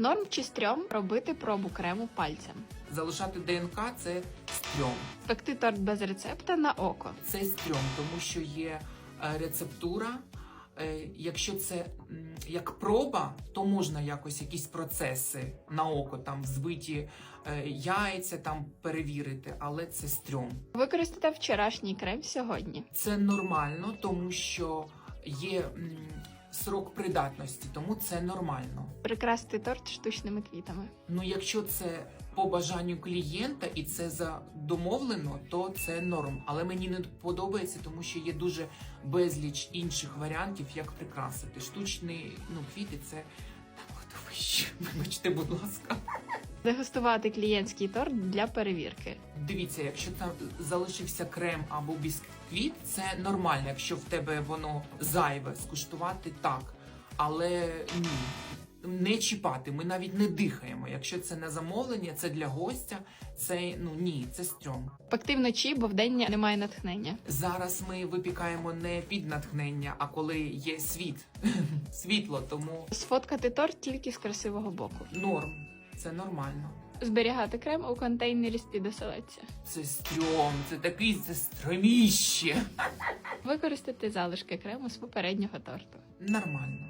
Норм чи стрьом робити пробу крему пальцем. Залишати ДНК це стрьом. Пекти торт без рецепта на око. Це стрьом, тому що є е, рецептура. Е, Якщо це як проба, то можна якось якісь процеси на око, там збиті е, яйця, там перевірити, але це стрьом. Використати вчорашній крем сьогодні. Це нормально, тому що є срок придатності, тому це нормально. Прикрасити торт штучними квітами. Ну, якщо це по бажанню клієнта і це задомовлено, то це норм. Але мені не подобається, тому що є дуже безліч інших варіантів, як прикрасити. Штучні ну, квіти це видовище. Вибачте, будь ласка. Дегустувати клієнтський торт для перевірки. Дивіться, якщо там залишився крем або бісквіт, це нормально. Якщо в тебе воно зайве, скуштувати так. Але ні. Не чіпати, ми навіть не дихаємо. Якщо це не замовлення, це для гостя, це ну ні, це стрьом. Пекти вночі, бо вдень немає натхнення. Зараз ми випікаємо не під натхнення, а коли є світ, світло, тому Сфоткати торт тільки з красивого боку. норм, це нормально. Зберігати крем у контейнері з-під оселедця. Це стрьом, це такий це строміще. Використати залишки крему з попереднього торту. Нормально.